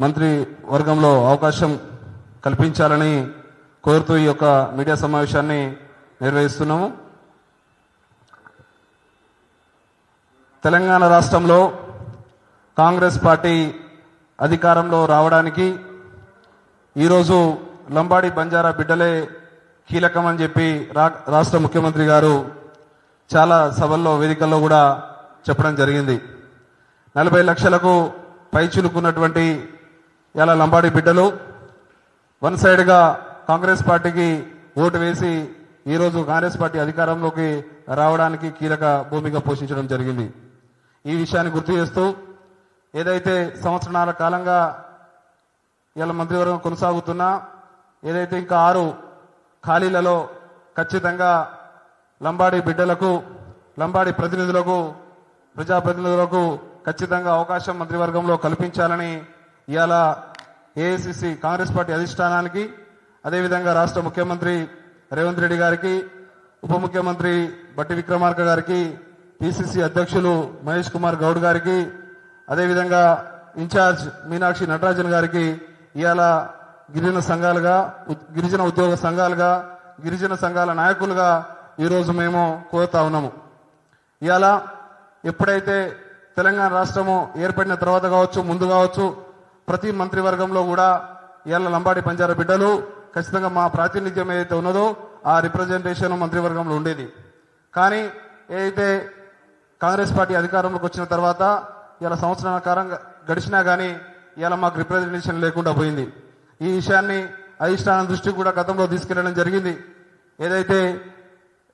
మంత్రి వర్గంలో అవకాశం కల్పించాలని కోరుతూ ఈ యొక్క మీడియా సమావేశాన్ని నిర్వహిస్తున్నాము. తెలంగాణ రాష్ట్రంలో కాంగ్రెస్ పార్టీ అధికారంలో రావడానికి ఈరోజు లంబాడి బంజారా బిడ్డలే కీలకమని చెప్పి రా- రాష్ట్ర ముఖ్యమంత్రి గారు చాలా సభల్లో వేదికల్లో కూడా చెప్పడం జరిగింది. నలభై లక్షలకు పైచులుకున్నటువంటి ఇలా లంబాడి బిడ్డలు వన్ సైడ్గా కాంగ్రెస్ పార్టీకి ఓటు వేసి ఈరోజు కాంగ్రెస్ పార్టీ అధికారంలోకి రావడానికి కీలక భూమిక పోషించడం జరిగింది. ఈ విషయాన్ని గుర్తు చేస్తూ ఏదైతే సంవత్సరాల కాలంగా ఇలా మంత్రివర్గం కొనసాగుతున్నా ఏదైతే ఇంకా ఆరు ఖాళీలలో ఖచ్చితంగా లంబాడి బిడ్డలకు లంబాడి ప్రతినిధులకు ప్రజాప్రతినిధులకు ఖచ్చితంగా అవకాశం మంత్రివర్గంలో కల్పించాలని ఇవాళ ఏఐసిసి కాంగ్రెస్ పార్టీ అధిష్టానానికి అదేవిధంగా రాష్ట్ర ముఖ్యమంత్రి రేవంత్ రెడ్డి గారికి ఉప ముఖ్యమంత్రి బట్టి విక్రమార్క గారికి పిసిసి అధ్యక్షులు మహేష్ కుమార్ గౌడ్ గారికి అదేవిధంగా ఇన్ఛార్జ్ మీనాక్షి నటరాజన్ గారికి ఇవాళ గిరిజన సంఘాలుగా గిరిజన ఉద్యోగ సంఘాలుగా గిరిజన సంఘాల నాయకులుగా ఈరోజు మేము కోరుతా ఉన్నాము. ఇవాళ ఎప్పుడైతే తెలంగాణ రాష్ట్రము ఏర్పడిన తర్వాత కావచ్చు ముందు కావచ్చు ప్రతి మంత్రివర్గంలో కూడా ఇవాళ లంబాడి పంజార బిడ్డలు ఖచ్చితంగా మా ప్రాతినిధ్యం ఏదైతే ఉన్నదో ఆ రిప్రజెంటేషన్ మంత్రివర్గంలో ఉండేది. కానీ ఏదైతే కాంగ్రెస్ పార్టీ అధికారంలోకి వచ్చిన తర్వాత ఇలా సంవత్సరాల కాలంగా గడిచినా కానీ ఇలా మాకు రిప్రజెంటేషన్ లేకుండా పోయింది. ఈ విషయాన్ని అధిష్టానం దృష్టికి కూడా గతంలో తీసుకెళ్ళడం జరిగింది. ఏదైతే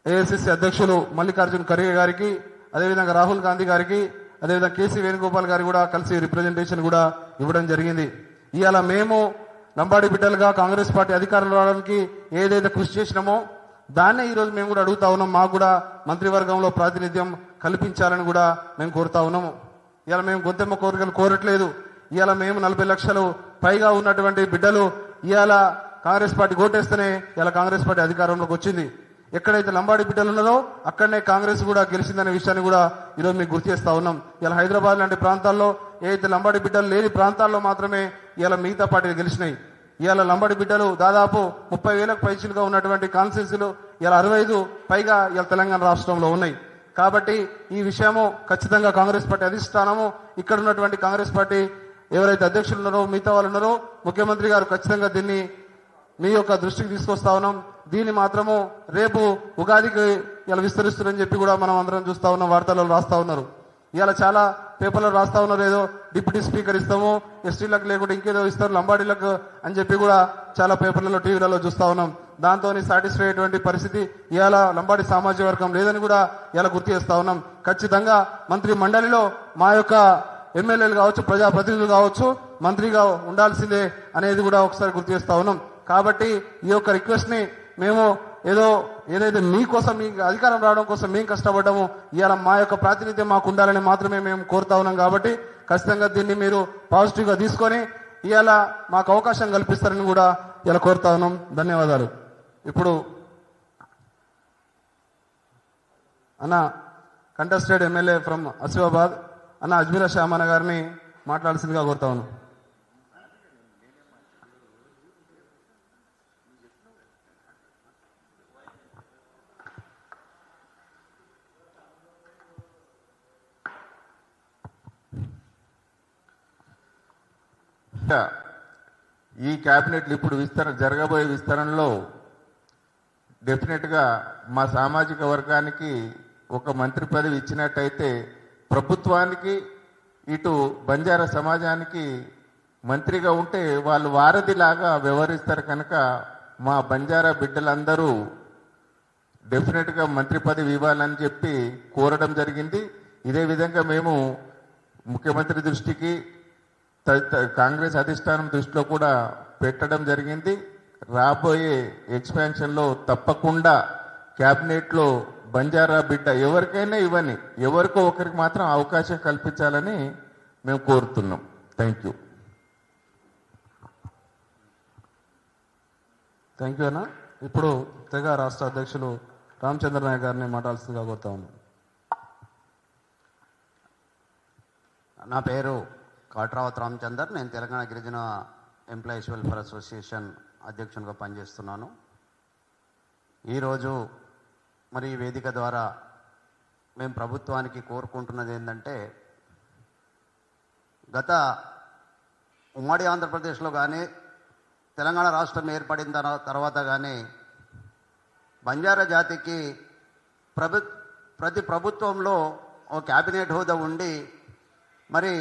ఏఐసిసి అధ్యక్షులు మల్లికార్జున్ ఖర్గే గారికి అదేవిధంగా రాహుల్ గాంధీ గారికి అదేవిధంగా కేసీ వేణుగోపాల్ గారు కూడా కలిసి రిప్రజెంటేషన్ కూడా ఇవ్వడం జరిగింది. ఇవాళ మేము లంబాడి బిడ్డలుగా కాంగ్రెస్ పార్టీ అధికారంలో రావడానికి ఏదైతే కృషి చేసినామో దాన్నే ఈరోజు మేము కూడా అడుగుతా ఉన్నాం. మాకు కూడా మంత్రివర్గంలో ప్రాతినిధ్యం కల్పించాలని కూడా మేము కోరుతా ఉన్నాము. ఇవాళ మేము గొంతెమ్మ కోరికలు కోరట్లేదు. ఇవాళ మేము నలభై లక్షలు పైగా ఉన్నటువంటి బిడ్డలు ఇవాళ కాంగ్రెస్ పార్టీ ఓటేస్తేనే ఇవాళ కాంగ్రెస్ పార్టీ అధికారంలోకి వచ్చింది. ఎక్కడైతే లంబాడి బిడ్డలు ఉన్నదో అక్కడనే కాంగ్రెస్ కూడా గెలిచిందనే విషయాన్ని కూడా ఈరోజు మీకు గుర్తు చేస్తా ఉన్నాం. ఇలా హైదరాబాద్ లాంటి ప్రాంతాల్లో ఏదైతే లంబాడి బిడ్డలు లేని ప్రాంతాల్లో మాత్రమే ఇలా మిగతా పార్టీలు గెలిచినాయి. ఇవాళ లంబడి బిడ్డలు దాదాపు ముప్పై వేలకు పైచులుగా ఉన్నటువంటి కాన్స్టిట్యూన్సీలు ఇలా అరవై ఐదు పైగా ఇలా తెలంగాణ రాష్ట్రంలో ఉన్నాయి. కాబట్టి ఈ విషయము ఖచ్చితంగా కాంగ్రెస్ పార్టీ అధిష్టానము ఇక్కడ ఉన్నటువంటి కాంగ్రెస్ పార్టీ ఎవరైతే అధ్యక్షులు ఉన్నారో మిగతా వాళ్ళు ఉన్నారో ముఖ్యమంత్రి గారు ఖచ్చితంగా దీన్ని మీ యొక్క దృష్టికి తీసుకొస్తా ఉన్నాం. దీన్ని మాత్రము రేపు ఉగాదికి ఇలా విస్తరిస్తుందని చెప్పి కూడా మనం అందరం చూస్తా ఉన్నాం వార్తల్లో రాస్తా ఉన్నారు. ఇలా చాలా పేపర్లో రాస్తా ఉన్నారు ఏదో డిప్యూటీ స్పీకర్ ఇస్తాము ఎస్టీలకు లేకుంటే ఇంకేదో ఇస్తారు లంబాడీలకు అని చెప్పి కూడా చాలా పేపర్లలో టీవీలలో చూస్తా ఉన్నాం. దాంతో సాటిస్ఫై అయ్యేటువంటి పరిస్థితి ఇవాళ లంబాడి సామాజిక వర్గం లేదని కూడా ఇలా గుర్తు చేస్తా ఉన్నాం. ఖచ్చితంగా మంత్రి మండలిలో మా యొక్క ఎమ్మెల్యేలు కావచ్చు ప్రజాప్రతినిధులు కావచ్చు మంత్రిగా ఉండాల్సిందే అనేది కూడా ఒకసారి గుర్తు చేస్తా ఉన్నాం. కాబట్టి ఈ యొక్క రిక్వెస్ట్ని మేము ఏదో ఏదైతే మీకోసం మీ అధికారం రావడం కోసం మేము కష్టపడ్డాము ఇవాళ మా యొక్క ప్రాతినిధ్యం మాకు ఉండాలని మాత్రమే మేము కోరుతా ఉన్నాం కాబట్టి ఖచ్చితంగా దీన్ని మీరు పాజిటివ్గా తీసుకొని ఇవాళ మాకు అవకాశం కల్పిస్తారని కూడా ఇలా కోరుతా ఉన్నాం. ధన్యవాదాలు. ఇప్పుడు అన్న కంటెస్టెడ్ ఎమ్మెల్యే ఫ్రమ్ ఆసిఫాబాద్. అన్న అజ్మీర షామాన గారిని మాట్లాడాల్సిందిగా కోరుతా ఉన్నాం. ఈ క్యాబినెట్లు ఇప్పుడు విస్తరణ జరగబోయే విస్తరణలో డెఫినెట్గా మా సామాజిక వర్గానికి ఒక మంత్రి పదవి ఇచ్చినట్టయితే ప్రభుత్వానికి ఇటు బంజారా సమాజానికి మంత్రిగా ఉంటే వాళ్ళు వారధిలాగా వ్యవహరిస్తారు కనుక మా బంజారా బిడ్డలందరూ డెఫినెట్గా మంత్రి పదవి ఇవ్వాలని చెప్పి కోరడం జరిగింది. ఇదే విధంగా మేము ముఖ్యమంత్రి దృష్టికి కాంగ్రెస్ అధిష్టానం దృష్టిలో కూడా పెట్టడం జరిగింది. రాబోయే ఎక్స్పాన్షన్లో తప్పకుండా క్యాబినెట్లో బంజారా బిడ్డ ఎవరికైనా ఇవ్వని ఎవరికో ఒకరికి మాత్రం అవకాశం కల్పించాలని మేము కోరుతున్నాం. Thank you. థ్యాంక్ యూ అన్న. ఇప్పుడు తెగ రాష్ట్ర అధ్యక్షులు రామచంద్ర నాయక్ గారిని మాట్లాడాల్సిందిగా కోరుతా ఉన్నాం. నా పేరు కాట్రావత్ రామచందర్ నేను తెలంగాణ గిరిజన ఎంప్లాయీస్ వెల్ఫేర్ అసోసియేషన్ అధ్యక్షునిగా పనిచేస్తున్నాను. ఈరోజు మరి ఈ వేదిక ద్వారా మేము ప్రభుత్వానికి కోరుకుంటున్నది ఏంటంటే గత ఉమ్మడి ఆంధ్రప్రదేశ్లో కానీ తెలంగాణ రాష్ట్రం ఏర్పడిన తర్వాత కానీ బంజారా జాతికి ప్రభు ప్రతి ప్రభుత్వంలో ఓ క్యాబినెట్ హోదా ఉండి మరి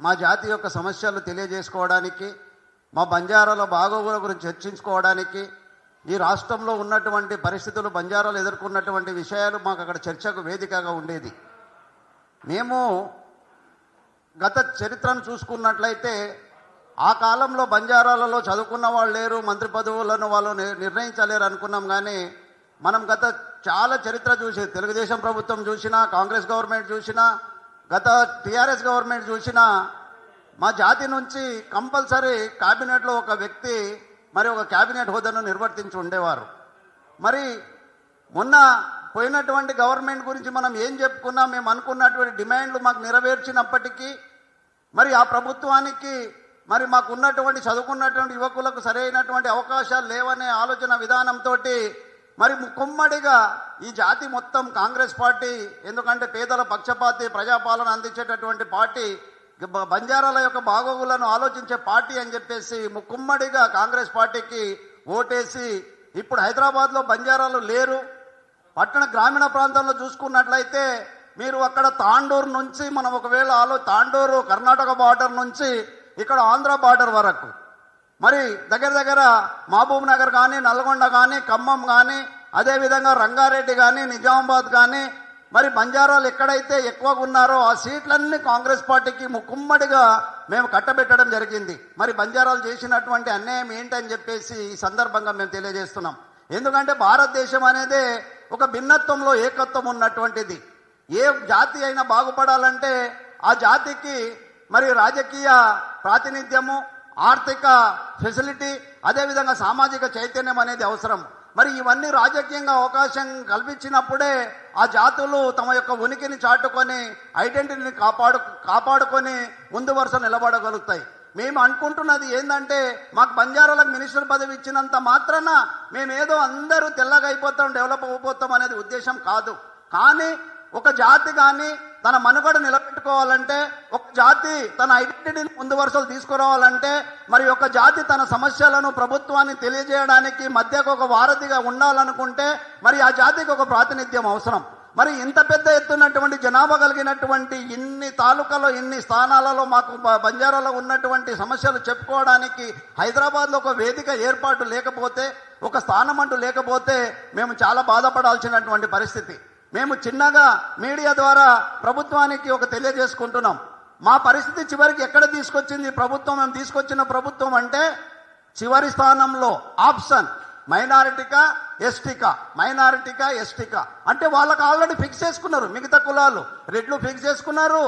మా జాతి యొక్క సమస్యలు తెలియజేసుకోవడానికి మా బంజారాల బాగోగుల గురించి చర్చించుకోవడానికి ఈ రాష్ట్రంలో ఉన్నటువంటి పరిస్థితులు బంజారాలు ఎదుర్కొన్నటువంటి విషయాలు మాకు అక్కడ చర్చకు వేదికగా ఉండేది. మేము గత చరిత్రను చూసుకున్నట్లయితే ఆ కాలంలో బంజారాలలో చదువుకున్న వాళ్ళు లేరు మంత్రి పదవులను వాళ్ళు నిర్ణయించలేరు అనుకున్నాం కానీ మనం గత చాలా చరిత్ర చూసి తెలుగుదేశం ప్రభుత్వం చూసినా కాంగ్రెస్ గవర్నమెంట్ చూసినా గత టీఆర్ఎస్ గవర్నమెంట్ చూసిన మా జాతి నుంచి కంపల్సరీ క్యాబినెట్లో ఒక వ్యక్తి మరి ఒక క్యాబినెట్ హోదాను నిర్వర్తించి ఉండేవారు. మరి మొన్న పోయినటువంటి గవర్నమెంట్ గురించి మనం ఏం చెప్పుకున్నా? మేము అనుకున్నటువంటి డిమాండ్లు మాకు నెరవేర్చినప్పటికీ మరి ఆ ప్రభుత్వానికి మరి మాకు ఉన్నటువంటి చదువుకున్నటువంటి యువకులకు సరైనటువంటి అవకాశాలు లేవనే ఆలోచన విధానంతో మరి కుమ్మడిగా ఈ జాతి మొత్తం కాంగ్రెస్ పార్టీ ఎందుకంటే పేదల పక్షపాతి ప్రజాపాలన అందించేటటువంటి పార్టీ బంజారాల యొక్క బాగోగులను ఆలోచించే పార్టీ అని చెప్పేసి ముక్కుమ్మడిగా కాంగ్రెస్ పార్టీకి ఓటేసి ఇప్పుడు హైదరాబాద్లో బంజారాలు లేరు. పట్టణ గ్రామీణ ప్రాంతాల్లో చూసుకున్నట్లయితే మీరు అక్కడ తాండూరు నుంచి మనం ఒకవేళ ఆలో తాండూరు కర్ణాటక బార్డర్ నుంచి ఇక్కడ ఆంధ్ర బార్డర్ వరకు మరి దగ్గర దగ్గర మహబూబ్ నగర్ కానీ నల్గొండ కానీ ఖమ్మం కానీ అదేవిధంగా రంగారెడ్డి కానీ నిజామాబాద్ కానీ మరి బంజారాలు ఎక్కడైతే ఎక్కువగా ఉన్నారో ఆ సీట్లన్నీ కాంగ్రెస్ పార్టీకి ముక్కుమ్మడిగా మేము కట్టబెట్టడం జరిగింది. మరి బంజారాలు చేసినటువంటి అన్యాయం ఏంటని చెప్పేసి ఈ సందర్భంగా మేము తెలియజేస్తున్నాం. ఎందుకంటే భారతదేశం అనేది ఒక భిన్నత్వంలో ఏకత్వం ఉన్నటువంటిది. ఏ జాతి అయినా బాగుపడాలంటే ఆ జాతికి మరి రాజకీయ ప్రాతినిధ్యము ఆర్థిక ఫెసిలిటీ అదేవిధంగా సామాజిక చైతన్యం అనేది అవసరం. మరి ఇవన్నీ రాజకీయంగా అవకాశం కల్పించినప్పుడే ఆ జాతులు తమ యొక్క ఉనికిని చాటుకొని ఐడెంటిటీని కాపాడు కాపాడుకొని ముందు వరుస నిలబడగలుగుతాయి. మేము అనుకుంటున్నది ఏంటంటే మాకు బంజారాలకు మినిస్టర్ పదవి ఇచ్చినంత మాత్రాన మేమేదో అందరూ తెల్లగా అయిపోతాం డెవలప్ అయిపోతాం అనేది ఉద్దేశం కాదు. కానీ ఒక జాతి కానీ తన మనుగడ నిలబెట్టుకోవాలంటే ఒక జాతి తన ఐడెంటిటీని ముందు వరుసలు తీసుకురావాలంటే మరి ఒక జాతి తన సమస్యలను ప్రభుత్వాన్ని తెలియజేయడానికి మధ్యకు ఒక వారధిగా ఉండాలనుకుంటే మరి ఆ జాతికి ఒక ప్రాతినిధ్యం అవసరం. మరి ఇంత పెద్ద ఎత్తున్నటువంటి జనాభా కలిగినటువంటి ఇన్ని తాలూకాలో ఇన్ని స్థానాలలో మాకు బంజారాలో ఉన్నటువంటి సమస్యలు చెప్పుకోవడానికి హైదరాబాద్లో ఒక వేదిక ఏర్పాటు లేకపోతే ఒక స్థానం అంటూ లేకపోతే మేము చాలా బాధపడాల్సినటువంటి పరిస్థితి. మేము చిన్నగా మీడియా ద్వారా ప్రభుత్వానికి ఒక తెలియజేసుకుంటున్నాం. మా పరిస్థితి చివరికి ఎక్కడ తీసుకొచ్చింది ప్రభుత్వం? మేము తీసుకొచ్చిన ప్రభుత్వం అంటే చివరి స్థానంలో ఆప్షన్ మైనారిటీగా ఎస్టీకా మైనారిటీకా ఎస్టీకా. అంటే వాళ్ళకి ఆల్రెడీ ఫిక్స్ చేసుకున్నారు మిగతా కులాలు. రెడ్లు ఫిక్స్ చేసుకున్నారు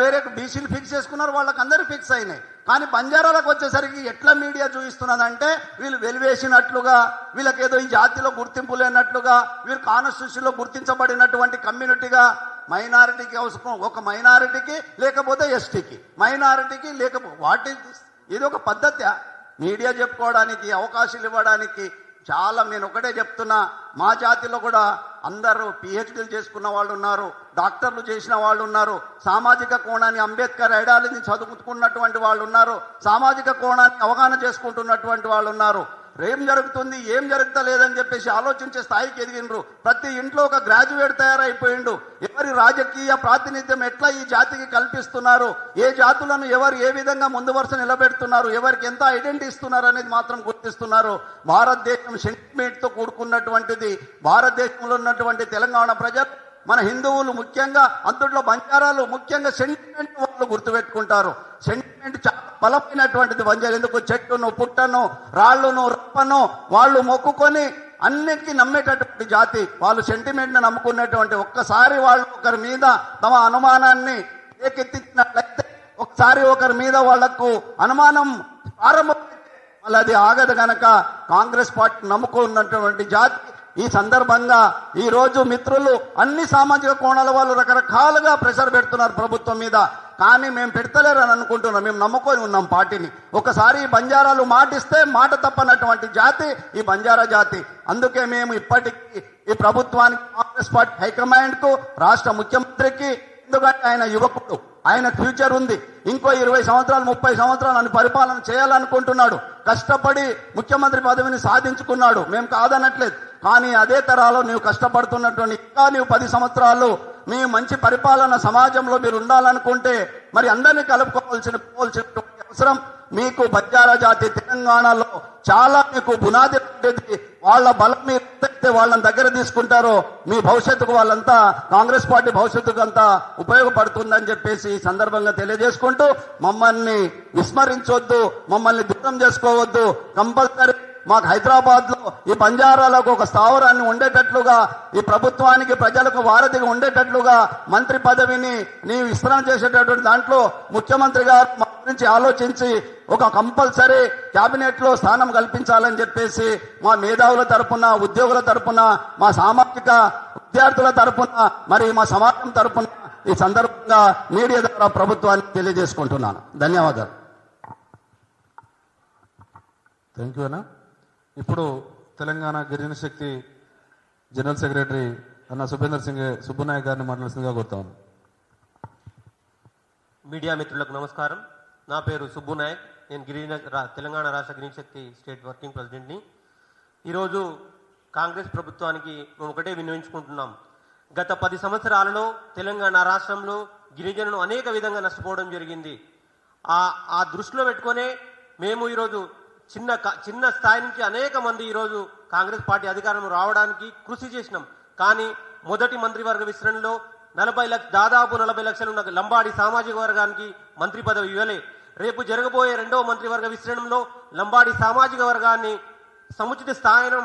వేరే బీసీలు ఫిక్స్ చేసుకున్నారు వాళ్ళకి అందరూ ఫిక్స్ అయినాయి. కానీ బంజారాలకు వచ్చేసరికి ఎట్లా మీడియా చూపిస్తున్నదంటే వీళ్ళు వెలివేసినట్లుగా వీళ్ళకేదో ఈ జాతిలో గుర్తింపు లేనట్లుగా వీరు కాన్స్టిట్యూషన్లో గుర్తించబడినటువంటి కమ్యూనిటీగా మైనారిటీకి అవసరం ఒక మైనారిటీకి లేకపోతే ఎస్టీకి. మైనారిటీకి లేకపోతే వాటి ఇది ఒక పద్ధతి. మీడియా చెప్పుకోవడానికి అవకాశాలు ఇవ్వడానికి చాలా నేను ఒకటే చెప్తున్నా మా జాతిలో కూడా అందరూ పిహెచ్డీలు చేసుకున్న వాళ్ళు ఉన్నారు డాక్టర్లు చేసిన వాళ్ళు ఉన్నారు సామాజిక కోణాన్ని అంబేద్కర్ ఐడాలజీని చదువుకున్నటువంటి వాళ్ళు ఉన్నారు సామాజిక కోణాన్ని అవగాహన చేసుకుంటున్నటువంటి వాళ్ళు ఉన్నారు. ఏం జరుగుతుంది ఏం జరుగుతలేదని చెప్పేసి ఆలోచించే స్థాయికి ఎదిగినరు ప్రతి ఇంట్లో ఒక గ్రాడ్యుయేట్ తయారైపోయిండు. ఎవరి రాజకీయ ప్రాతినిధ్యం ఎట్లా ఈ జాతికి కల్పిస్తున్నారు? ఏ జాతులను ఎవరు ఏ విధంగా ముందు వరుస నిలబెడుతున్నారు? ఎవరికి ఎంత ఐడెంటిటీ ఇస్తున్నారు అనేది మాత్రం గుర్తిస్తున్నారు. భారతదేశం సెంటిమెంట్తో కూడుకున్నటువంటిది భారతదేశంలో ఉన్నటువంటి తెలంగాణ ప్రజలు మన హిందువులు ముఖ్యంగా అంతట్లో బంజారాలు ముఖ్యంగా సెంటిమెంట్ వాళ్ళు గుర్తుపెట్టుకుంటారు. సెంటిమెంట్ చాలా బలమైనటువంటిది బంజారా ఎందుకు? చెట్టును పుట్టను రాళ్ళును రప్పను వాళ్ళు మొక్కుకొని అన్నిటికీ నమ్మేటటువంటి జాతి. వాళ్ళు సెంటిమెంట్ నమ్ముకున్నటువంటి ఒక్కసారి వాళ్ళు ఒకరి మీద తమ అనుమానాన్ని రేకెత్తించినట్లయితే ఒకసారి ఒకరి మీద వాళ్ళకు అనుమానం ప్రారంభమైతే మళ్ళీ అది ఆగదు గనక కాంగ్రెస్ పార్టీ నమ్ముకున్నటువంటి జాతి. ఈ సందర్భంగా ఈ రోజు మిత్రులు అన్ని సామాజిక కోణాల వాళ్ళు రకరకాలుగా ప్రెషర్ పెడుతున్నారు ప్రభుత్వం మీద. కానీ మేము పెడతలేరని అనుకుంటున్నాం. మేము నమ్ముకొని ఉన్నాం పార్టీని. ఒకసారి ఈ బంజారాలు మాటిస్తే మాట తప్పనటువంటి జాతి ఈ బంజారా జాతి. అందుకే మేము ఇప్పటికీ ఈ ప్రభుత్వానికి కాంగ్రెస్ పార్టీ హైకమాండ్కు రాష్ట్ర ముఖ్యమంత్రికి ఎందుకంటే ఆయన యువకుడు ఆయన ఫ్యూచర్ ఉంది. ఇంకో ఇరవై సంవత్సరాలు ముప్పై సంవత్సరాలు అని పరిపాలన చేయాలనుకుంటున్నాడు. కష్టపడి ముఖ్యమంత్రి పదవిని సాధించుకున్నాడు. మేము కాదనట్లేదు. కానీ అదే తరాలో నీవు కష్టపడుతున్నటువంటి ఇంకా నీవు పది సంవత్సరాలు మీ మంచి పరిపాలన సమాజంలో మీరు ఉండాలనుకుంటే మరి అందరినీ కలుపుకోవాల్సిన పోవాల్సినటువంటి అవసరం మీకు బజ్జార జాతి తెలంగాణలో చాలా మీకు బునాది ఉండేది వాళ్ళ బలం మీరు ఎంతైతే వాళ్ళని దగ్గర తీసుకుంటారో మీ భవిష్యత్తుకు వాళ్ళంతా కాంగ్రెస్ పార్టీ భవిష్యత్తుకు అంతా ఉపయోగపడుతుందని చెప్పేసి ఈ సందర్భంగా తెలియజేసుకుంటూ మమ్మల్ని విస్మరించొద్దు మమ్మల్ని దూరం చేసుకోవద్దు. కంపల్సరీ మాకు హైదరాబాద్లో ఈ బంజారాలకు ఒక స్థావరాన్ని ఉండేటట్లుగా ఈ ప్రభుత్వానికి ప్రజలకు వారధిగా ఉండేటట్లుగా మంత్రి పదవిని నీ విస్తరణ చేసేటటువంటి దాంట్లో ముఖ్యమంత్రి గారు మా గురించి ఆలోచించి ఒక కంపల్సరీ క్యాబినెట్లో స్థానం కల్పించాలని చెప్పేసి మా మేధావుల తరపున ఉద్యోగుల తరపున మా సామాజిక విద్యార్థుల తరపున మరి మా సమాజం తరపున ఈ సందర్భంగా మీడియా ద్వారా ప్రభుత్వానికి తెలియజేసుకుంటున్నాను. ధన్యవాదాలు. థ్యాంక్ యూ అన్నా. ఇప్పుడు తెలంగాణ గిరిజన శక్తి జనరల్ సెక్రటరీ అన్న సుభేందర్ సింగ్ సుబ్బనాయక్ గారిని మాట్లాడుతుందిగా కోరుతాను మీడియా మిత్రులకు నమస్కారం. నా పేరు సుబ్బునాయక్. నేను గిరిజన తెలంగాణ రాష్ట్ర గిరిజన శక్తి స్టేట్ వర్కింగ్ ప్రెసిడెంట్ని. ఈరోజు కాంగ్రెస్ ప్రభుత్వానికి మేము ఒకటే వినియోగించుకుంటున్నాం గత పది సంవత్సరాలలో తెలంగాణ రాష్ట్రంలో గిరిజనులు అనేక విధంగా నష్టపోవడం జరిగింది. ఆ ఆ దృష్టిలో పెట్టుకొనే మేము ఈరోజు చిన్న చిన్న స్థాయి నుంచి అనేక మంది ఈరోజు కాంగ్రెస్ పార్టీ అధికారం రావడానికి కృషి చేసినాం. కానీ మొదటి మంత్రివర్గ విస్తరణలో నలభై లక్ష దాదాపు నలభై లక్షలు ఉన్న లంబాడి సామాజిక వర్గానికి మంత్రి పదవి ఇవ్వలే. రేపు జరగబోయే రెండవ మంత్రివర్గ విస్తరణలో లంబాడి సామాజిక వర్గాన్ని సముచిత స్థానం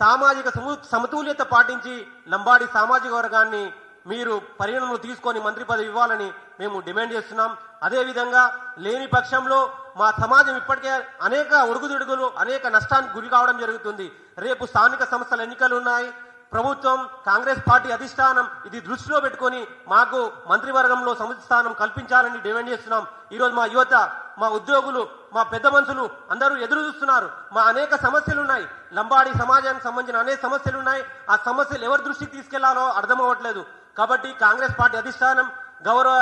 సామాజిక సమతుల్యత పాటించి లంబాడి సామాజిక వర్గాన్ని మీరు పరిగణనలో తీసుకొని మంత్రి పదవి ఇవ్వాలని మేము డిమాండ్ చేస్తున్నాం. అదేవిధంగా లేని పక్షంలో మా సమాజం ఇప్పటికే అనేక ఒడుగుదిడుగులు అనేక నష్టానికి గురి కావడం జరుగుతుంది. రేపు స్థానిక సంస్థల ఎన్నికలు ఉన్నాయి. ప్రభుత్వం కాంగ్రెస్ పార్టీ అధిష్టానం ఇది దృష్టిలో పెట్టుకొని మాకు మంత్రివర్గంలో సముద్ర స్థానం కల్పించాలని డిమాండ్ చేస్తున్నాం. ఈరోజు మా యువత మా ఉద్యోగులు మా పెద్ద మనుషులు అందరూ ఎదురు చూస్తున్నారు. మా అనేక సమస్యలు ఉన్నాయి. లంబాడి సమాజానికి సంబంధించిన అనేక సమస్యలు ఉన్నాయి. ఆ సమస్యలు ఎవరి దృష్టికి తీసుకెళ్ళాలో అర్థం అవ్వట్లేదు. కాబట్టి కాంగ్రెస్ పార్టీ అధిష్టానం గౌరవ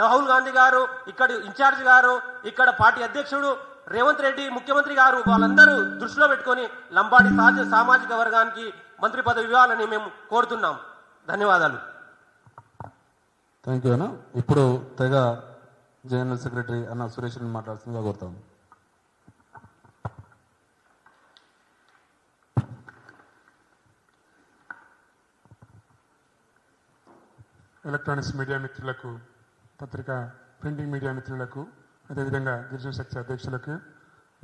రాహుల్ గాంధీ గారు ఇక్కడ ఇన్ఛార్జ్ గారు ఇక్కడ పార్టీ అధ్యక్షుడు రేవంత్ రెడ్డి ముఖ్యమంత్రి గారు వాళ్ళందరూ దృష్టిలో పెట్టుకొని లంబాడి సహజ సామాజిక వర్గానికి మంత్రి పదవి ఇవ్వాలని మేము కోరుతున్నాం. ధన్యవాదాలు. థ్యాంక్ యూ అన్న. ఇప్పుడు తెగ జనరల్ సెక్రటరీ అన్న సురేష్ మాట్లాడుతుందిగా కోరుతాము ఎలక్ట్రానిక్స్ మీడియా మిత్రులకు పత్రిక ప్రింటింగ్ మీడియా మిత్రులకు అదేవిధంగా గిరిజన శక్తి అధ్యక్షులకు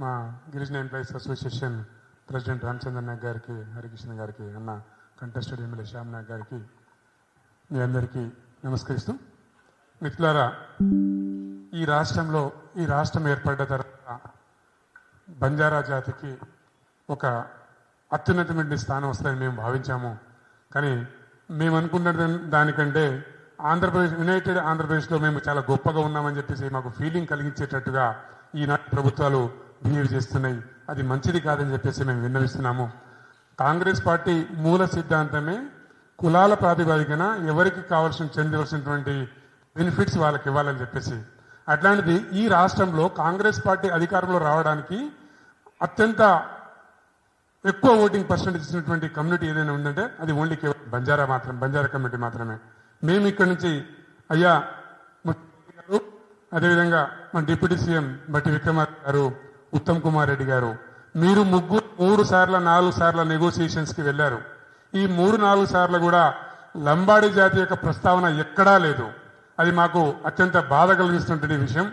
మా గిరిజన employees association president Ramachandra Nayak గారికి హరికృష్ణ గారికి అన్న కంటెస్టెడ్ ఎమ్మెల్యే శ్యామ్ నాయక్ గారికి మీ అందరికీ నమస్కరిస్తూ మిత్రులారా ఈ రాష్ట్రంలో ఈ రాష్ట్రం ఏర్పడ్డ తర్వాత బంజారా జాతికి ఒక అత్యున్నతమైన స్థానం వస్తుందని మేము భావించాము. కానీ మేము అనుకున్న దాని- దానికంటే ఆంధ్రప్రదేశ్ యునైటెడ్ ఆంధ్రప్రదేశ్లో మేము చాలా గొప్పగా ఉన్నామని చెప్పేసి మాకు ఫీలింగ్ కలిగించేటట్టుగా ఈనాటి ప్రభుత్వాలు బిహేవ్ చేస్తున్నాయి. అది మంచిది కాదని చెప్పేసి మేము విన్నవిస్తున్నాము. కాంగ్రెస్ పార్టీ మూల సిద్ధాంతమే కులాల ప్రాతిపదికన ఎవరికి కావాల్సిన చెందవలసినటువంటి బెనిఫిట్స్ వాళ్ళకి ఇవ్వాలని చెప్పేసి. అట్లాంటిది ఈ రాష్ట్రంలో కాంగ్రెస్ పార్టీ అధికారంలో రావడానికి అత్యంత ఎక్కువ ఓటింగ్ పర్సెంటేజ్ ఇచ్చినటువంటి కమ్యూనిటీ ఏదైనా ఉందంటే అది ఓన్లీ కేవలం బంజారా మాత్రం బంజారా కమ్యూనిటీ మాత్రమే. మేము ఇక్కడి నుంచి అయ్యా ముఖ్యమంత్రి గారు అదేవిధంగా మన డిప్యూటీ సీఎం బట్టి విక్రమార్క గారు ఉత్తమ్ కుమార్ రెడ్డి గారు మీరు ముగ్గురు మూడు సార్ల నాలుగు సార్ల నెగోసియేషన్స్కి వెళ్ళారు. ఈ మూడు నాలుగు సార్లు కూడా లంబాడి జాతి యొక్క ప్రస్తావన ఎక్కడా లేదు. అది మాకు అత్యంత బాధ కలిగిస్తున్నటువంటి విషయం.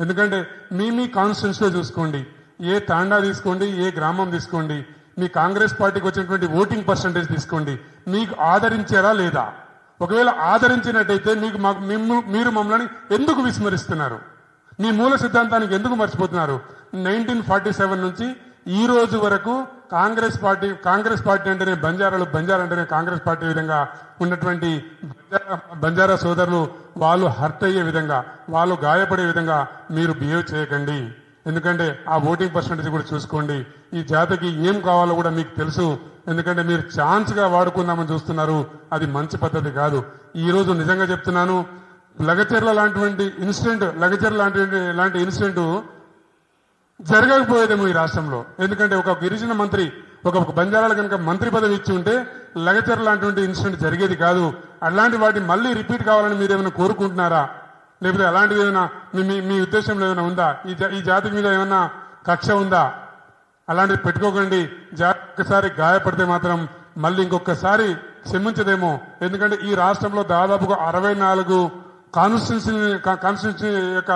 ఎందుకంటే మీ మీ కాన్స్టిట్యూన్స్లో చూసుకోండి. ఏ తాండా తీసుకోండి ఏ గ్రామం తీసుకోండి మీ కాంగ్రెస్ పార్టీకి వచ్చినటువంటి ఓటింగ్ పర్సంటేజ్ తీసుకోండి. మీకు ఆదరించారా లేదా? ఒకవేళ ఆదరించినట్టయితే మీకు మాకు మిమ్ము- మీరు మమ్మల్ని ఎందుకు విస్మరిస్తున్నారు? మీ మూల సిద్ధాంతానికి ఎందుకు మర్చిపోతున్నారు? నైన్టీన్ ఫార్టీ సెవెన్ నుంచి ఈ రోజు వరకు కాంగ్రెస్ పార్టీ కాంగ్రెస్ పార్టీ అంటేనే బంజారాలు బంజారా అంటేనే కాంగ్రెస్ పార్టీ విధంగా ఉన్నటువంటి బంజారా సోదరులు వాళ్ళు హర్ట్ అయ్యే విధంగా వాళ్ళు గాయపడే విధంగా మీరు బిహేవ్ చేయకండి. ఎందుకంటే ఆ ఓటింగ్ పర్సంటేజ్ కూడా చూసుకోండి. ఈ జాతికి ఏం కావాలో కూడా మీకు తెలుసు. ఎందుకంటే మీరు ఛాన్స్గా వాడుకుందామని చూస్తున్నారు అది మంచి పద్ధతి కాదు. ఈ రోజు నిజంగా చెప్తున్నాను లగచర్ల లాంటివంటి ఇన్సిడెంట్ లగచర్ల లాంటి లాంటి ఇన్సిడెంట్ జరగకపోయేదేమో ఈ రాష్ట్రంలో. ఎందుకంటే ఒక గిరిజన మంత్రి ఒక ఒక బంజారాలు కనుక మంత్రి పదవి ఇచ్చి ఉంటే లగచర్ లాంటివంటి ఇన్సిడెంట్ జరిగేది కాదు. అలాంటి వాటి మళ్ళీ రిపీట్ కావాలని మీరు ఏమైనా కోరుకుంటున్నారా? లేకపోతే అలాంటిది ఏమైనా మీ- మీ ఉద్దేశంలో ఏమైనా ఉందా? ఈ జా- ఈ జాతి మీద ఏమైనా కక్ష ఉందా? అలాంటిది పెట్టుకోకండి. ఒకసారి ఒక్కసారి గాయపడితే మాత్రం మళ్ళీ ఇంకొకసారి క్షమించదేమో. ఎందుకంటే ఈ రాష్ట్రంలో దాదాపుగా అరవై నాలుగు కాన్స్టిట్యూన్సీ కాన్స్టిట్యూన్సీ యొక్క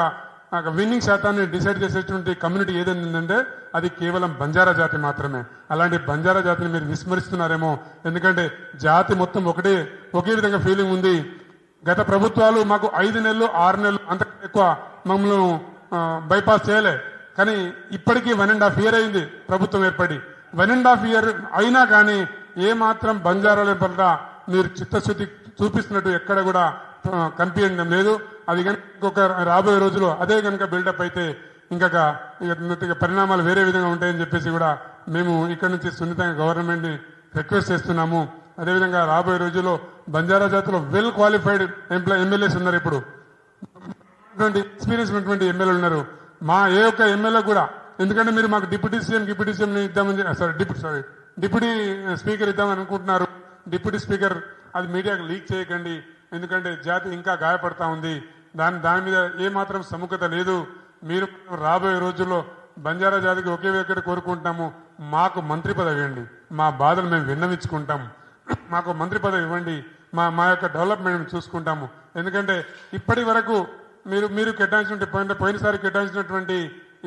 విన్నింగ్ శాతాన్ని డిసైడ్ చేసేటువంటి కమ్యూనిటీ ఏదైందంటే అది కేవలం బంజారా జాతి మాత్రమే. అలాంటి బంజారా జాతిని మీరు విస్మరిస్తున్నారేమో. ఎందుకంటే జాతి మొత్తం ఒకటే ఒకే విధంగా ఫీలింగ్ ఉంది. గత ప్రభుత్వాలు మాకు ఐదు నెలలు ఆరు నెలలు అంత ఎక్కువ మమ్మల్ని బైపాస్ చేయలే. కానీ ఇప్పటికీ వన్ అండ్ హాఫ్ ఇయర్ అయింది ప్రభుత్వం ఏర్పడి. వన్ అండ్ హాఫ్ ఇయర్ అయినా కానీ ఏ మాత్రం బంజారాల పట్ల మీరు చిత్తశుద్ధి చూపిస్తున్నట్టు ఎక్కడ కూడా కనిపించడం లేదు. అది కనుక రాబోయే రోజులు అదే కనుక బిల్డప్ అయితే ఇంకా ఇక పరిణామాలు వేరే విధంగా ఉంటాయని చెప్పేసి కూడా మేము ఇక్కడ నుంచి సున్నితంగా గవర్నమెంట్ని రిక్వెస్ట్ చేస్తున్నాము. అదేవిధంగా రాబోయే రోజుల్లో బంజారా జాతిలో వెల్ క్వాలిఫైడ్ ఎంప్లాయ్ ఎమ్మెల్యేస్ ఉన్నారు ఇప్పుడు. ఎక్స్పీరియన్స్ ఉన్నటువంటి ఎమ్మెల్యేలు ఉన్నారు. మా ఏ ఒక్క ఎమ్మెల్యే కూడా ఎందుకంటే మీరు మాకు డిప్యూటీ సీఎం డిప్యూటీ సీఎం ఇద్దామని sorry deputy sorry deputy speaker ఇద్దామని అనుకుంటున్నారు. డిప్యూటీ స్పీకర్ అది మీడియాకు లీక్ చేయకండి. ఎందుకంటే జాతి ఇంకా గాయపడతా ఉంది. దాని దాని మీద ఏ మాత్రం సముఖత లేదు. మీరు రాబోయే రోజుల్లో బంజారా జాతికి ఒకే ఒక్కటి కోరుకుంటాము మాకు మంత్రి పదవి ఇవ్వండి. మా బాధలు మేము విన్నవించుకుంటాం. మాకు మంత్రి పదవి ఇవ్వండి. మా మా యొక్క డెవలప్మెంట్ చూసుకుంటాము. ఎందుకంటే ఇప్పటి వరకు మీరు మీరు కేటాయించినటువంటి పోయిన పోయినసారి కేటాయించినటువంటి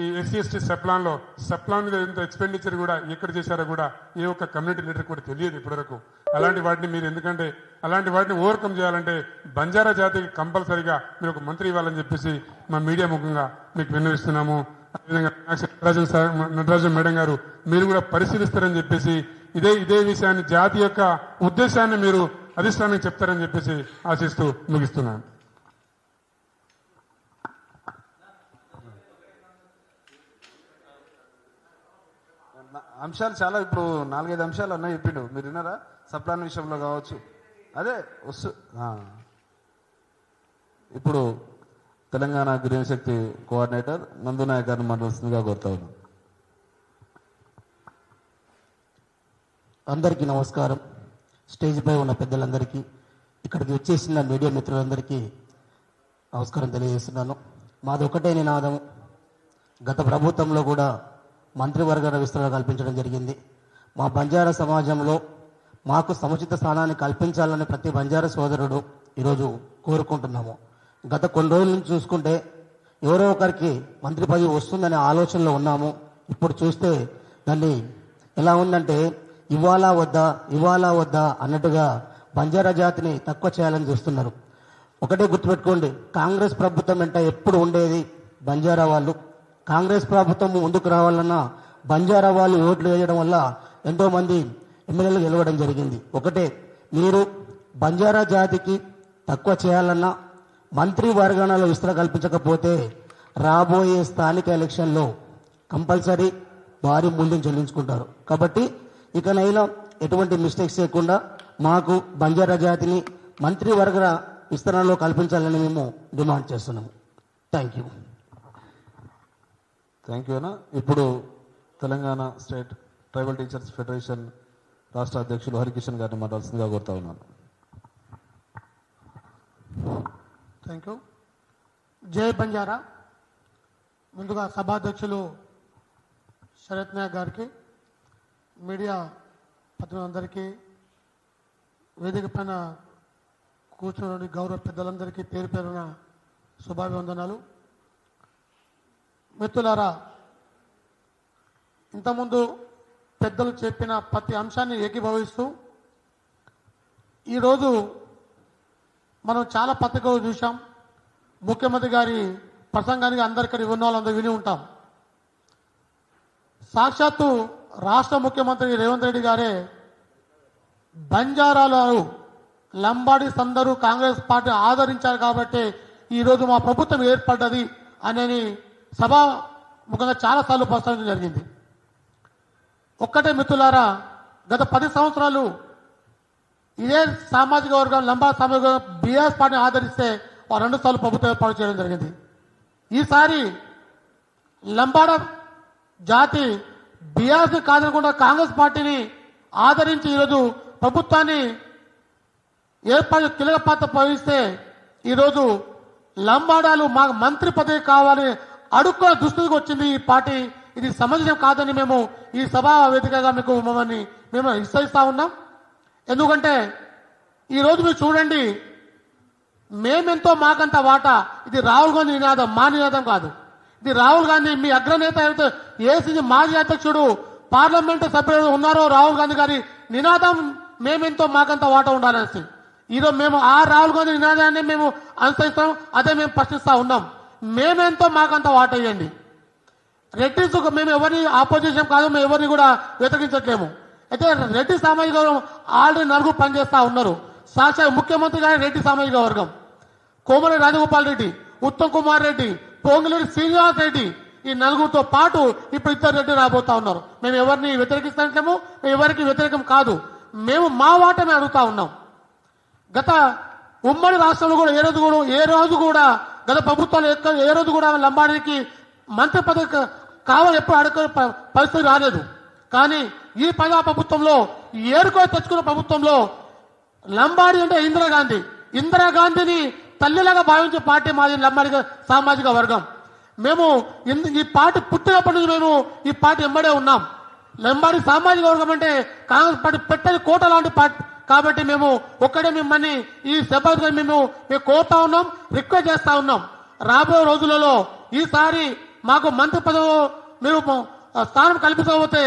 ఈ ఎస్సీ ఎస్టీ సప్లాన్లో సప్లాన్ మీద ఎంత ఎక్స్పెండిచర్ కూడా ఎక్కడ చేశారో కూడా ఏ ఒక్క కమ్యూనిటీ లీడర్ కూడా తెలియదు ఇప్పటివరకు. అలాంటి వాటిని మీరు ఎందుకంటే అలాంటి వాటిని ఓవర్కమ్ చేయాలంటే బంజారా జాతికి కంపల్సరిగా మీరు ఒక మంత్రి ఇవ్వాలని చెప్పేసి మా మీడియా ముఖంగా మీకు విన్నవిస్తున్నాము. అదేవిధంగా నటరాజన్ సార్ నటరాజన్ మేడం గారు మీరు కూడా పరిశీలిస్తారని చెప్పేసి ఇదే ఇదే విషయాన్ని జాతి యొక్క ఉద్దేశాన్ని మీరు అధిష్టానం చెప్తారని చెప్పేసి ఆశిస్తూ ముగిస్తున్నాను. అంశాలు చాలా ఇప్పుడు నాలుగైదు అంశాలు అన్నీ చెప్పిండు. మీరు విన్నారా? సప్లాన్ విషయంలో కావచ్చు. అదే వస్తు ఇప్పుడు తెలంగాణ గ్రీన్ శక్తి కోఆర్డినేటర్ నందు నాయక్ గారిని మాట్లాడుతుందిగా కోరుతా ఉన్నాం అందరికీ నమస్కారం. స్టేజ్పై ఉన్న పెద్దలందరికీ ఇక్కడికి వచ్చేసిన మీడియా మిత్రులందరికీ నమస్కారం తెలియజేస్తున్నాను. మాది ఒకటే నినాదం గత ప్రభుత్వంలో కూడా మంత్రివర్గ విస్తరణ కల్పించడం జరిగింది. మా బంజారా సమాజంలో మాకు సముచిత స్థానాన్ని కల్పించాలని ప్రతి బంజారా సోదరుడు ఈరోజు కోరుకుంటున్నాము. గత కొన్ని రోజుల నుంచి చూసుకుంటే ఎవరో ఒకరికి మంత్రి పదవి వస్తుందనే ఆలోచనలో ఉన్నాము. ఇప్పుడు చూస్తే దాన్ని ఎలా ఉందంటే ఇవాళ వద్దా ఇవాళ వద్దా అన్నట్టుగా బంజారా జాతిని తక్కువ చేయాలని చూస్తున్నారు. ఒకటే గుర్తుపెట్టుకోండి కాంగ్రెస్ ప్రభుత్వం వెంట ఎప్పుడు ఉండేది బంజారా వాళ్ళు? కాంగ్రెస్ ప్రభుత్వం ముందుకు రావాలన్నా బంజారా వాళ్ళు ఓట్లు వేయడం వల్ల ఎంతో మంది ఎమ్మెల్యేలు గెలవడం జరిగింది. ఒకటే మీరు బంజారా జాతికి తక్కువ చేయాలన్నా మంత్రి వర్గాలలో విస్తరణ కల్పించకపోతే రాబోయే స్థానిక ఎలక్షన్లో కంపల్సరీ భారీ మూల్యం చెల్లించుకుంటారు. కాబట్టి ఇకనైనా ఎటువంటి మిస్టేక్స్ చేయకుండా మాకు బంజారా జాతిని మంత్రివర్గ విస్తరణలో కల్పించాలని మేము డిమాండ్ చేస్తున్నాము. Thank you. థ్యాంక్ యూ అన్న ఇప్పుడు Telangana state tribal teachers federation రాష్ట్ర అధ్యక్షులు హరికిషన్ గారిని మాట్లాడాల్సిందిగా కోరుతా ఉన్నాను. థ్యాంక్ యూ జై బంజారా. ముందుగా సభాధ్యక్షులు శరత్ నాయక్ గారికి మీడియా ప్రతినిధులందరికీ వేదిక పైన కూర్చున్న గౌరవ పెద్దలందరికీ పేరు పేరున శుభాభివందనాలు. మిత్రులారా ఇంతకుముందు పెద్దలు చెప్పిన ప్రతి అంశాన్ని ఏకీభవిస్తూ ఈరోజు మనం చాలా పత్రికలు చూసాం ముఖ్యమంత్రి గారి ప్రసంగానికి అందరికీ ఉన్న వాళ్ళందరూ విని ఉంటాం. సాక్షాత్తు రాష్ట్ర ముఖ్యమంత్రి రేవంత్ రెడ్డి గారే బంజారాలు లంబాడీస్ అందరూ కాంగ్రెస్ పార్టీ ఆదరించారు కాబట్టి ఈరోజు మా ప్రభుత్వం ఏర్పడ్డది అనేది సభా ముఖంగా చాలాసార్లు ప్రస్తావించడం జరిగింది. ఒక్కటే మిత్రులారా గత పది సంవత్సరాలు ఇదే సామాజిక వర్గం లంబా సామాజిక వర్గం బీఆర్ఎస్ పార్టీని ఆదరిస్తే వారు రెండు సార్లు ప్రభుత్వం ఏర్పాటు చేయడం జరిగింది. ఈసారి లంబాడ జాతి బీఆర్ఎస్ కాదనకుండా కాంగ్రెస్ పార్టీని ఆదరించి ఈరోజు ప్రభుత్వాన్ని ఏర్పాటు కీలక పాత్ర పోయిస్తే ఈరోజు లంబాడాలు మాకు మంత్రి పదవి కావాలి అడుక్కున్న దుస్థితికి వచ్చింది ఈ పార్టీ. ఇది సమంజసం కాదని మేము ఈ సభా వేదికగా మీకు మమ్మల్ని మేము విస్తరిస్తా ఉన్నాం. ఎందుకంటే ఈరోజు మీరు చూడండి మేమెంతో మాకంత వాటా. ఇది రాహుల్ గాంధీ నినాదం మా నినాదం కాదు. ఇది రాహుల్ గాంధీ మీ అగ్రనేత అయితే ఏసీ మాజీ అధ్యక్షుడు పార్లమెంట్ సభ్యులు ఉన్నారో రాహుల్ గాంధీ గారి నినాదం మేమెంతో మాకంత వాటా ఉండాలనేసి. ఈరోజు మేము ఆ రాహుల్ గాంధీ నినాదాన్ని మేము అనుసరిస్తాం అదే మేము ప్రశ్నిస్తా ఉన్నాం. మేమెంతో మాకంత వాటేయండి ఇవ్వండి రెడ్డిస్ మేము ఎవరిని ఆపోజిషన్ కాదు మేము ఎవరిని కూడా వ్యతిరేకించట్లేము. అయితే రెడ్డి సామాజిక వర్గం ఆల్రెడీ నలుగురు పనిచేస్తా ఉన్నారు. సాక్షాత్ ముఖ్యమంత్రి గారి రెడ్డి సామాజిక వర్గం. కోమలి రాజగోపాల్ రెడ్డి ఉత్తమ్ కుమార్ రెడ్డి పొంగులేటి శ్రీనివాస్ రెడ్డి ఈ నలుగురితో పాటు ఇప్పుడు ఇద్దరు రెడ్డి రాబోతా ఉన్నారు. మేము ఎవరిని వ్యతిరేకిస్తాము మేము ఎవరికి వ్యతిరేకం కాదు. మేము మా వాటమే అడుగుతా ఉన్నాం. గత ఉమ్మడి రాష్ట్రంలో కూడా ఏ రోజు కూడా ఏ రోజు కూడా గత ప్రభుత్వాలు ఎక్క- ఏ రోజు కూడా లంబాడికి మంత్రి పదవి కావాలి ఎప్పుడు అడుగు పరిస్థితి రాలేదు. కానీ ఈ ప్రజా ప్రభుత్వంలో ఏరుకో తెచ్చుకున్న ప్రభుత్వంలో లంబాడి అంటే ఇందిరాగాంధీ. ఇందిరాగాంధీని తల్లిలాగా భావించే పార్టీ మాది లంబాడి సామాజిక వర్గం. మేము ఈ పార్టీ పుట్టినప్పటి నుంచి మేము ఈ పార్టీ ఎంబడే ఉన్నాం. లంబాడి సామాజిక వర్గం అంటే కాంగ్రెస్ పార్టీ పెట్టని కోట లాంటి పార్టీ కాబట్టి మేము ఒక్కడే మిమ్మల్ని ఈ సభగా మేము మేము కోరుతా ఉన్నాం రిక్వెస్ట్ చేస్తా ఉన్నాం. రాబోయే రోజులలో ఈసారి మాకు మంత్రి పదవి మీరు స్థానం కల్పించకపోతే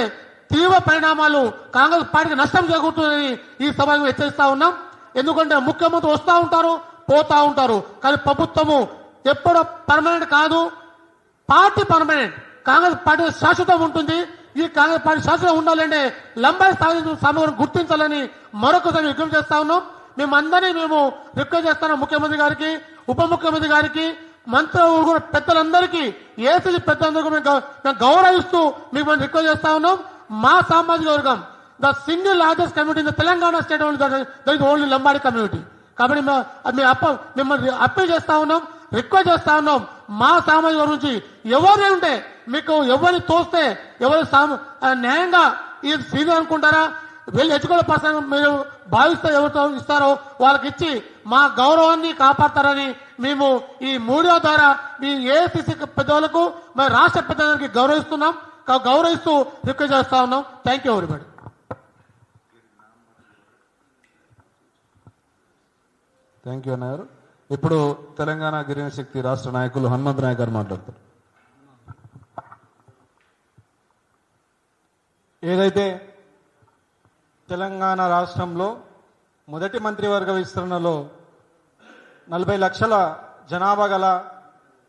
తీవ్ర పరిణామాలు కాంగ్రెస్ పార్టీకి నష్టం జరుగుతుందని ఈ సభకు హెచ్చరిస్తా ఉన్నాం. ఎందుకంటే ముఖ్యమంత్రి వస్తూ ఉంటారు పోతా ఉంటారు. కానీ ప్రభుత్వము ఎప్పుడో పర్మనెంట్ కాదు. పార్టీ పర్మనెంట్ కాంగ్రెస్ పార్టీ శాశ్వతం ఉంటుంది. ఈ కాంగ్రెస్ పార్టీ శాసనం ఉండాలంటే లంబాయి సాధించిన సమగ్రం గుర్తించాలని మరొకసారి విజ్ఞప్తి చేస్తా ఉన్నాం మేమందరినీ మేము రిక్వెస్ట్ చేస్తున్నాం ముఖ్యమంత్రి గారికి ఉప ముఖ్యమంత్రి గారికి మంత్రి కూడా పెద్దలందరికీ ఏసీ పెద్దలందరికీ మేము గౌరవిస్తూ మీకు మేము రిక్వెస్ట్ చేస్తా ఉన్నాం మా సామాజిక వర్గం the single largest community in the Telangana state only only Lambadi community కాబట్టి అది మేము అప్ప మిమ్మల్ని అప్పీల్ చేస్తా ఉన్నాం రిక్వెస్ట్ చేస్తా ఉన్నాం. మా సామాజిక వర్గం నుంచి ఎవరే ఉంటే మీకు ఎవరిని తోస్తే ఎవరు న్యాయంగా ఇది సీనియర్ అనుకుంటారా? వెళ్ళి ఎచ్చుకోవడం పర్సన్ మీరు భావిస్తే ఎవరితో ఇస్తారో వాళ్ళకి ఇచ్చి మా గౌరవాన్ని కాపాడతారని మేము ఈ మూడో ద్వారా మీ ఏఐసిసి పెద్దవాళ్ళకు మరి రాష్ట్ర పెద్దలకి గౌరవిస్తున్నాం. గౌరవిస్తూ రిక్వెస్ట్ చేస్తా ఉన్నాం. Thank you everybody thank you అన్నారు ఇప్పుడు తెలంగాణ గిరిజన శక్తి రాష్ట్ర నాయకులు హనుమంత్ నాయక్ గారు మాట్లాడతారు. ఏదైతే తెలంగాణ రాష్ట్రంలో మొదటి మంత్రివర్గ విస్తరణలో నలభై లక్షల జనాభా గల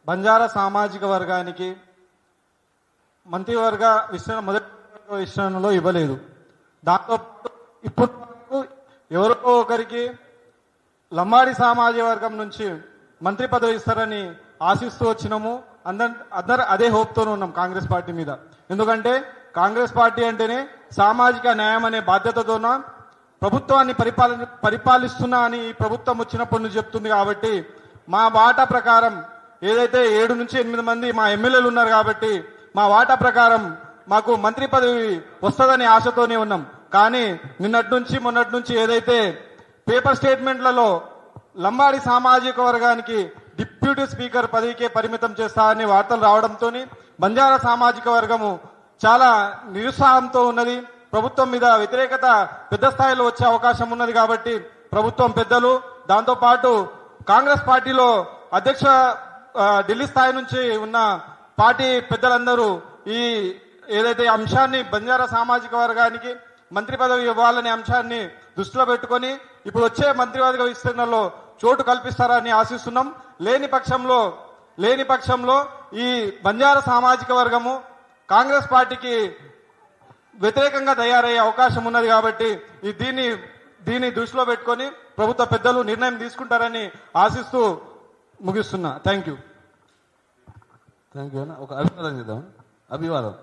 బంజారా సామాజిక వర్గానికి మంత్రివర్గ విస్తరణ మొదటి విస్తరణలో ఇవ్వలేదు. దాంతో ఇప్పుడు వరకు ఎవరో ఒకరికి లంబాడి సామాజిక వర్గం నుంచి మంత్రి పదవి ఇస్తారని ఆశిస్తూ వచ్చినాము. అందరు అందరు అదే హోప్తోనే ఉన్నాం కాంగ్రెస్ పార్టీ మీద. ఎందుకంటే కాంగ్రెస్ పార్టీ అంటేనే సామాజిక న్యాయం అనే బాధ్యతతోన ప్రభుత్వాన్ని పరిపాలన పరిపాలిస్తున్నా అని ఈ ప్రభుత్వం వచ్చినప్పటి నుంచి చెప్తుంది కాబట్టి మా వాటా ప్రకారం ఏదైతే ఏడు నుంచి ఎనిమిది మంది మా ఎమ్మెల్యేలు ఉన్నారు కాబట్టి మా వాటా ప్రకారం మాకు మంత్రి పదవి వస్తుందని ఆశతోనే ఉన్నాం. కానీ నిన్నటి నుంచి మొన్నటి నుంచి ఏదైతే పేపర్ స్టేట్మెంట్లలో లంబాడి సామాజిక వర్గానికి డిప్యూటీ స్పీకర్ పదవికే పరిమితం చేస్తారని వార్తలు రావడంతో బంజారా సామాజిక వర్గము చాలా నిరుత్సాహంతో ఉన్నది. ప్రభుత్వం మీద వ్యతిరేకత పెద్ద స్థాయిలో వచ్చే అవకాశం ఉన్నది కాబట్టి ప్రభుత్వం పెద్దలు దాంతోపాటు కాంగ్రెస్ పార్టీలో అధ్యక్ష ఢిల్లీ స్థాయి నుంచి ఉన్న పార్టీ పెద్దలందరూ ఈ ఏదైతే అంశాన్ని బంజారా సామాజిక వర్గానికి మంత్రి పదవి ఇవ్వాలనే అంశాన్ని దృష్టిలో పెట్టుకొని ఇప్పుడు వచ్చే మంత్రి పదవి విస్తరణలో చోటు కల్పిస్తారని ఆశిస్తున్నాం. లేని పక్షంలో లేని పక్షంలో ఈ బంజార సామాజిక వర్గము కాంగ్రెస్ పార్టీకి వ్యతిరేకంగా తయారయ్యే అవకాశం ఉన్నది కాబట్టి ఈ దీన్ని దీన్ని దృష్టిలో పెట్టుకొని ప్రభుత్వ పెద్దలు నిర్ణయం తీసుకుంటారని ఆశిస్తూ ముగిస్తున్నా. Thank you. థ్యాంక్ యూ ఒక అభివాదం చేద్దాం. అభివాదం.